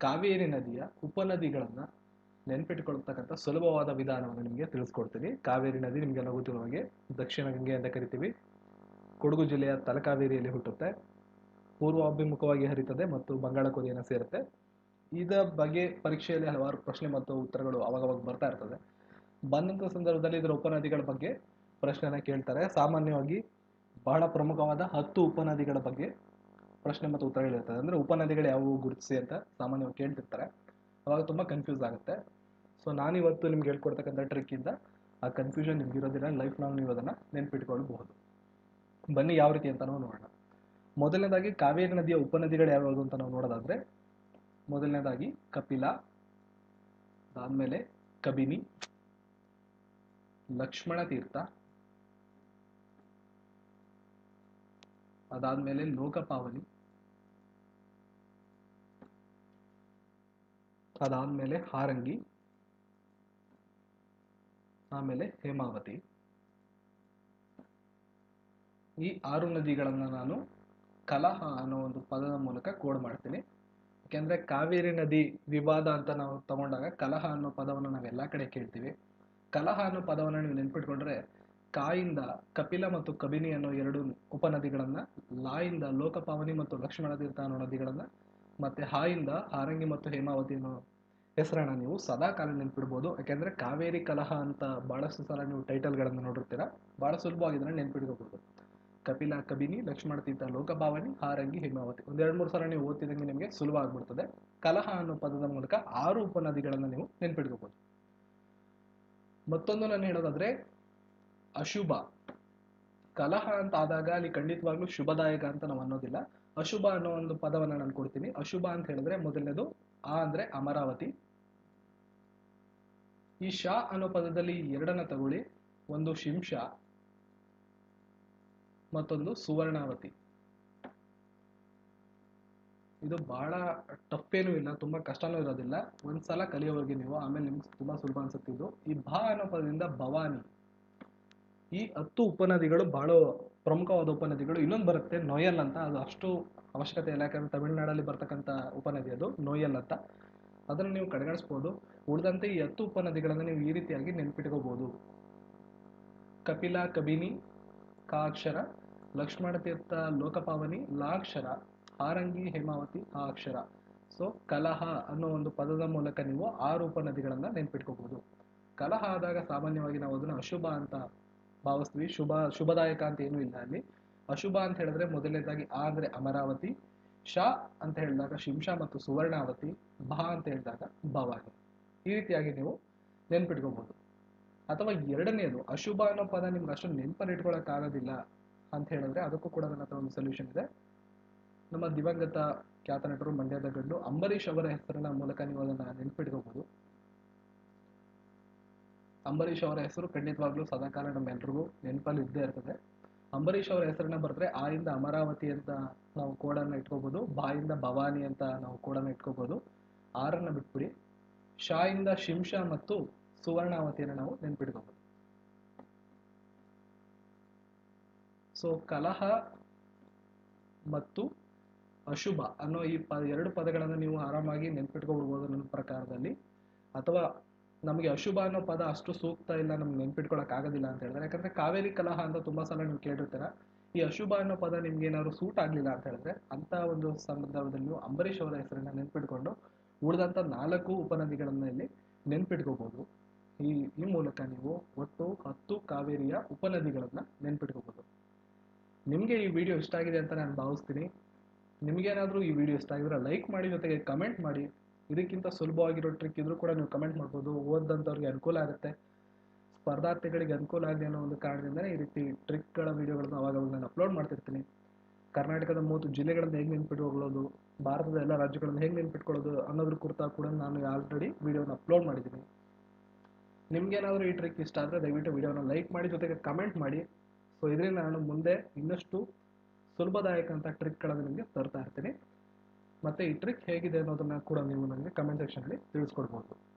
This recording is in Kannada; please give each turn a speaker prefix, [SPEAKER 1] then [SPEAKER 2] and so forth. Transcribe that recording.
[SPEAKER 1] ಕಾವೇರಿ ನದಿಯ ಉಪನದಿಗಳನ್ನು ನೆನ್ಪಿಟ್ಕೊಳ್ತಕ್ಕಂಥ ಸುಲಭವಾದ ವಿಧಾನವನ್ನು ನಿಮಗೆ ತಿಳಿಸ್ಕೊಡ್ತೀನಿ. ಕಾವೇರಿ ನದಿ ನಿಮಗೆಲ್ಲ ಗೊತ್ತಿರುವ ಹಾಗೆ ದಕ್ಷಿಣ ಗಂಗೆ ಅಂತ ಕರಿತೀವಿ. ಕೊಡಗು ಜಿಲ್ಲೆಯ ತಲಕಾವೇರಿಯಲ್ಲಿ ಹುಟ್ಟುತ್ತೆ. ಪೂರ್ವಾಭಿಮುಖವಾಗಿ ಹರಿತದೆ ಮತ್ತು ಬಂಗಾಳ ಕೊರಿಯನ್ನು ಸೇರುತ್ತೆ. ಇದ ಬಗ್ಗೆ ಪರೀಕ್ಷೆಯಲ್ಲಿ ಹಲವಾರು ಪ್ರಶ್ನೆ ಮತ್ತು ಉತ್ತರಗಳು ಅವಾಗವಾಗ ಬರ್ತಾ ಇರ್ತದೆ. ಬಂದಂಥ ಸಂದರ್ಭದಲ್ಲಿ ಇದರ ಉಪನದಿಗಳ ಬಗ್ಗೆ ಪ್ರಶ್ನೆನ ಕೇಳ್ತಾರೆ. ಸಾಮಾನ್ಯವಾಗಿ ಬಹಳ ಪ್ರಮುಖವಾದ ಹತ್ತು ಉಪನದಿಗಳ ಬಗ್ಗೆ ಪ್ರಶ್ನೆ ಮತ್ತು ಉತ್ತರಗಳಿರ್ತದೆ ಅಂದ್ರೆ ಉಪನದಿಗಳು ಯಾವುವು ಗುರುತಿಸಿ ಅಂತ ಸಾಮಾನ್ಯವಾಗಿ ಕೇಳ್ತಿರ್ತಾರೆ. ಅವಾಗ ತುಂಬಾ ಕನ್ಫ್ಯೂಸ್ ಆಗುತ್ತೆ. ಸೊ ನಾನಿವತ್ತು ನಿಮ್ಗೆ ಹೇಳ್ಕೊಡ್ತಕ್ಕಂಥ ಟ್ರಿಕ್ ಇಂದ ಆ ಕನ್ಫ್ಯೂಷನ್ ನಿಮ್ಗೆ ಇರೋದಿಲ್ಲ. ಲೈಫ್ ನಾವು ನೀವು ಅದನ್ನ ನೆನ್ಪಿಟ್ಕೊಳ್ಬಹುದು. ಬನ್ನಿ ಯಾವ ರೀತಿ ಅಂತ ನಾವು ನೋಡೋಣ. ಮೊದಲನೇದಾಗಿ ಕಾವೇರಿ ನದಿಯ ಉಪನದಿಗಳು ಯಾವ್ಯಾವುದು ಅಂತ ನಾವು ನೋಡೋದಾದ್ರೆ, ಮೊದಲನೇದಾಗಿ ಕಪಿಲ ಆದಮೇಲೆ ಕಬಿನಿ, ಲಕ್ಷ್ಮಣ ತೀರ್ಥ ಅದಾದ್ಮೇಲೆ ಲೋಕಪಾವಲಿ. ಅದಾದ್ಮೇಲೆ ಹಾರಂಗಿ. ಆಮೇಲೆ ಹೇಮಾವತಿ. ಈ ಆರು ನದಿಗಳನ್ನ ನಾನು ಕಲಹ ಅನ್ನೋ ಒಂದು ಪದದ ಮೂಲಕ ಕೋಡ್ ಮಾಡ್ತೀನಿ. ಯಾಕೆಂದ್ರೆ ಕಾವೇರಿ ನದಿ ವಿವಾದ ಅಂತ ನಾವು ತಗೊಂಡಾಗ ಕಲಹ ಅನ್ನೋ ಪದವನ್ನು ನಾವು ಎಲ್ಲಾ ಕಡೆ ಕೇಳ್ತೀವಿ. ಕಲಹ ಅನ್ನೋ ಪದವನ್ನು ನೀವು ನೆನ್ಪಿಟ್ಕೊಂಡ್ರೆ ಕಾಯಿಂದ ಕಪಿಲ ಮತ್ತು ಕಬಿನಿ ಅನ್ನೋ ಎರಡು ಉಪನದಿಗಳನ್ನ, ಲಾಯಿಂದ ಲೋಕಪಾವನಿ ಮತ್ತು ಲಕ್ಷ್ಮಣ ತೀರ್ಥ ಅನ್ನೋ ನದಿಗಳನ್ನ, ಮತ್ತೆ ಹಾಯಿಂದ ಹಾರಂಗಿ ಮತ್ತು ಹೇಮಾವತಿ ಅನ್ನೋ ಹೆಸರನ್ನ ನೀವು ಸದಾ ಕಾಲ ನೆನ್ಪಿಡ್ಬೋದು. ಯಾಕೆಂದ್ರೆ ಕಾವೇರಿ ಕಲಹ ಅಂತ ಬಹಳಷ್ಟು ಸಲ ನೀವು ಟೈಟಲ್ಗಳನ್ನು ನೋಡಿರ್ತೀರಾ. ಬಹಳ ಸುಲಭವಾಗಿ ಇದನ್ನ ನೆನ್ಪಿಡ್ಕೋಬಹುದು ಕಪಿಲ, ಕಬಿನಿ ಲಕ್ಷ್ಮಣ ತೀರ್ಥ ಲೋಕಭಾವನಿ ಹಾರಂಗಿ, ಹೇಮಾವತಿ ಒಂದೆರಡು ಮೂರು ಸಲ ನೀವು ಓದ್ತಿದಂಗೆ ನಿಮಗೆ ಸುಲಭ ಆಗ್ಬಿಡ್ತದೆ. ಕಲಹ ಅನ್ನೋ ಪದದ ಮೂಲಕ ಆರು ಉಪನದಿಗಳನ್ನ ನೀವು ನೆನ್ಪಿಡ್ಕೋಬಹುದು ಮತ್ತೊಂದು ನಾನು ಹೇಳೋದಾದ್ರೆ ಅಶುಭ. ಕಲಹ ಅಂತ ಆದಾಗ ಅಲ್ಲಿ ಖಂಡಿತವಾಗ್ಲೂ ಶುಭದಾಯಕ ಅಂತ ನಾವು ಅನ್ನೋದಿಲ್ಲ. ಅಶುಭ ಅನ್ನೋ ಒಂದು ಪದವನ್ನ ನಾನು ಕೊಡ್ತೀನಿ. ಅಶುಭ ಅಂತ ಹೇಳಿದ್ರೆ ಮೊದಲನೇದು ಆ ಅಂದ್ರೆ ಅಮರಾವತಿ. ಈ ಶಾ ಅನ್ನೋ ಪದದಲ್ಲಿ ಎರಡನ್ನ ತಗೊಳ್ಳಿ. ಒಂದು ಶಿಂಶ, ಮತ್ತೊಂದು ಸುವರ್ಣಾವತಿ. ಇದು ಬಹಳ ಟಫ್ ಏನೂ ಇಲ್ಲ, ತುಂಬಾ ಕಷ್ಟನೂ ಇರೋದಿಲ್ಲ. ಒಂದ್ಸಲ ಕಲಿಯೋವರೆಗೆ ನೀವು, ಆಮೇಲೆ ನಿಮ್ಗೆ ತುಂಬಾ ಸುಲಭ ಅನ್ಸುತ್ತಿದ್ದು ಈ ಭಾ ಅನ್ನೋ ಪದದಿಂದ ಭವಾನಿ. ಈ ಹತ್ತು ಉಪನದಿಗಳು ಬಹಳ ಪ್ರಮುಖವಾದ ಉಪನದಿಗಳು. ಇನ್ನೊಂದು ಬರುತ್ತೆ ನೊಯಲ್ ಅಂತ. ಅದು ಅಷ್ಟು ಅವಶ್ಯಕತೆ ಇಲ್ಲ. ಯಾಕಂದ್ರೆ ತಮಿಳುನಾಡಲ್ಲಿ ಬರ್ತಕ್ಕಂಥ ಉಪನದಿ ಅದು, ನೊಯಲ್ ಅಂತ. ಅದನ್ನು ನೀವು ಕಡೆಗಣಿಸ್ಬೋದು. ಉಳಿದಂತೆ ಈ ಹತ್ತು ಉಪನದಿಗಳನ್ನು ನೀವು ಈ ರೀತಿಯಾಗಿ ನೆನ್ಪಿಟ್ಕೋಬಹುದು ಕಪಿಲ, ಕಬಿನಿ, ಕಾಕ್ಷರ, ಲಕ್ಷ್ಮಣ ತೀರ್ಥ, ಲೋಕಪಾವನಿ ಲಾಕ್ಷರ ಹಾರಂಗಿ, ಹೇಮಾವತಿ ಆ ಅಕ್ಷರ. ಸೊ ಕಲಹ ಅನ್ನೋ ಒಂದು ಪದದ ಮೂಲಕ ನೀವು ಆರು ಉಪನದಿಗಳನ್ನ ನೆನ್ಪಿಟ್ಕೋಬಹುದು ಕಲಹ ಆದಾಗ ಸಾಮಾನ್ಯವಾಗಿ ನಾವು ಅದನ್ನ ಅಶುಭ ಅಂತ ಭಾವಿಸ್ತೀವಿ. ಶುಭ, ಶುಭದಾಯಕ ಅಂತ ಏನೂ ಇಲ್ಲ ಅಲ್ಲಿ. ಅಶುಭ ಅಂತ ಹೇಳಿದ್ರೆ ಮೊದಲನೇದಾಗಿ ಆ ಅಂದ್ರೆ ಅಮರಾವತಿ, ಶ ಅಂತ ಹೇಳಿದಾಗ ಶಿಂಶ ಮತ್ತು ಸುವರ್ಣಾವತಿ, ಭಾ ಅಂತ ಹೇಳಿದಾಗ ಭವಾನಿ. ಈ ರೀತಿಯಾಗಿ ನೀವು ನೆನ್ಪಿಟ್ಕೋಬಹುದು ಅಥವಾ ಎರಡನೇದು, ಅಶುಭ ಅನ್ನೋ ಪದ ನಿಮ್ಗೆ ಅಷ್ಟು ನೆನಪಲ್ಲಿ ಇಟ್ಕೊಳಕ್ ಆಗೋದಿಲ್ಲ ಅಂತ ಹೇಳಿದ್ರೆ ಅದಕ್ಕೂ ಕೂಡ ನನ್ನ ಹತ್ರ ಒಂದು ಸೊಲ್ಯೂಷನ್ ಇದೆ. ನಮ್ಮ ದಿವಂಗತ ಖ್ಯಾತ ನಟರು ಮಂಡ್ಯದ ಗಂಡು ಅಂಬರೀಷ್ ಅವರ ಹೆಸರಿನ ಮೂಲಕ ನೀವು ಅದನ್ನು ನೆನ್ಪಿಟ್ಕೋಬಹುದು ಅಂಬರೀಷ್ ಅವರ ಹೆಸರು ಖಂಡಿತವಾಗ್ಲೂ ಸದಾಕಾಲ ನಮ್ಮೆಲ್ರಿಗೂ ನೆನಪಲ್ಲಿ ಇದ್ದೇ ಇರ್ತದೆ. ಅಂಬರೀಷ್ ಅವರ ಹೆಸರನ್ನ ಬರೆದ್ರೆ ಆಯಿಂದ ಅಮರಾವತಿ ಅಂತ ನಾವು ಕೋಡನ್ನ ಇಟ್ಕೋಬಹುದು ಬಾಯಿಂದ ಭವಾನಿ ಅಂತ ನಾವು ಕೋಡನ್ನ ಇಟ್ಕೋಬಹುದು ಆರನ್ನ ಬಿಟ್ಬಿಡಿ. ಶಾ ಇಂದ ಮತ್ತು ಸುವರ್ಣಾವತಿಯನ್ನು ನಾವು ನೆನ್ಪಿಟ್ಕೋಬಹುದು ಸೊ, ಕಲಹ ಮತ್ತು ಅಶುಭ ಅನ್ನೋ ಈ ಪ, ಎರಡು ಪದಗಳನ್ನು ನೀವು ಆರಾಮಾಗಿ ನೆನ್ಪಿಟ್ಕೊಬಿಡ್ಬೋದು ನನ್ನ ಪ್ರಕಾರದಲ್ಲಿ. ಅಥವಾ ನಮಗೆ ಅಶುಭ ಅನ್ನೋ ಪದ ಅಷ್ಟು ಸೂಕ್ತ ಇಲ್ಲ, ನಮ್ಗೆ ನೆನ್ಪಿಟ್ಕೊಳಕ್ ಆಗೋದಿಲ್ಲ ಅಂತ ಹೇಳಿದ್ರೆ. ಯಾಕಂದ್ರೆ ಕಾವೇರಿ ಕಲಹ ಅಂತ ತುಂಬಾ ಸಲ ನೀವು ಕೇಳಿರ್ತೀರ. ಈ ಅಶುಭ ಅನ್ನೋ ಪದ ನಿಮ್ಗೆ ಏನಾದ್ರು ಸೂಟ್ ಆಗ್ಲಿಲ್ಲ ಅಂತ ಹೇಳಿದ್ರೆ, ಅಂತ ಒಂದು ಸಂದರ್ಭದಲ್ಲಿ ನೀವು ಅಂಬರೀಷ್ ಅವರ ಹೆಸರನ್ನ ನೆನ್ಪಿಟ್ಕೊಂಡು ಉಳಿದಂತ ನಾಲ್ಕು ಉಪನದಿಗಳನ್ನ ಇಲ್ಲಿ ನೆನ್ಪಿಟ್ಕೋಬಹುದು ಈ ಈ ಮೂಲಕ ನೀವು ಒಟ್ಟು ಹತ್ತು ಕಾವೇರಿಯ ಉಪನದಿಗಳನ್ನ ನೆನ್ಪಿಟ್ಕೋಬಹುದು ನಿಮ್ಗೆ ಈ ವಿಡಿಯೋ ಇಷ್ಟ ಆಗಿದೆ ಅಂತ ನಾನು ಭಾವಿಸ್ತೀನಿ. ನಿಮಗೇನಾದರೂ ಈ ವಿಡಿಯೋ ಇಷ್ಟ ಆಗಿದ್ರೆ ಲೈಕ್ ಮಾಡಿ ಜೊತೆಗೆ ಕಮೆಂಟ್ ಮಾಡಿ. ಇದಕ್ಕಿಂತ ಸುಲಭವಾಗಿರೋ ಟ್ರಿಕ್ ಇದ್ರೂ ಕೂಡ ನೀವು ಕಮೆಂಟ್ ಮಾಡ್ಬೋದು. ಓದಂಥವ್ರಿಗೆ ಅನುಕೂಲ ಆಗುತ್ತೆ. ಸ್ಪರ್ಧಾರ್ಥಿಗಳಿಗೆ ಅನುಕೂಲ ಆಗಲಿ ಅನ್ನೋ ಒಂದು ಕಾರಣದಿಂದಲೇ ಈ ರೀತಿ ಟ್ರಿಕ್ಗಳ ವೀಡಿಯೋಗಳನ್ನ ಅವಾಗ ನಾನು ಅಪ್ಲೋಡ್ ಮಾಡ್ತಿರ್ತೀನಿ. ಕರ್ನಾಟಕದ ಮೂವತ್ತು ಜಿಲ್ಲೆಗಳನ್ನು ಹೇಗೆ ನೆನ್ಪಿಟ್ಕೊಳ್ಳೋದು, ಭಾರತದ ಎಲ್ಲ ರಾಜ್ಯಗಳನ್ನು ಹೇಗೆ ನೆನ್ಪಿಟ್ಕೊಳ್ಳೋದು ಅನ್ನೋದ್ರ ಕುರಿತ ಕೂಡ ನಾನು ಆಲ್ರೆಡಿ ವೀಡಿಯೋನ ಅಪ್ಲೋಡ್ ಮಾಡಿದ್ದೀನಿ. ನಿಮ್ಗೇನಾದರೂ ಈ ಟ್ರಿಕ್ ಇಷ್ಟ ಆದರೆ ದಯವಿಟ್ಟು ವಿಡಿಯೋನ ಲೈಕ್ ಮಾಡಿ, ಜೊತೆಗೆ ಕಮೆಂಟ್ ಮಾಡಿ. ಸೊ ಇದರಿಂದ ನಾನು ಮುಂದೆ ಇನ್ನಷ್ಟು ಸುಲಭದಾಯಕ ಅಂತ ಟ್ರಿಕ್ಗಳನ್ನು ನಿಮಗೆ ತರ್ತಾ ಇರ್ತೀನಿ. ಮತ್ತೆ ಈ ಟ್ರಿಕ್ ಹೇಗಿದೆ ಅನ್ನೋದನ್ನ ಕೂಡ ನೀವು ನನಗೆ ಕಮೆಂಟ್ ಸೆಕ್ಷನಲ್ಲಿ ತಿಳಿಸ್ಕೊಡ್ಬೋದು.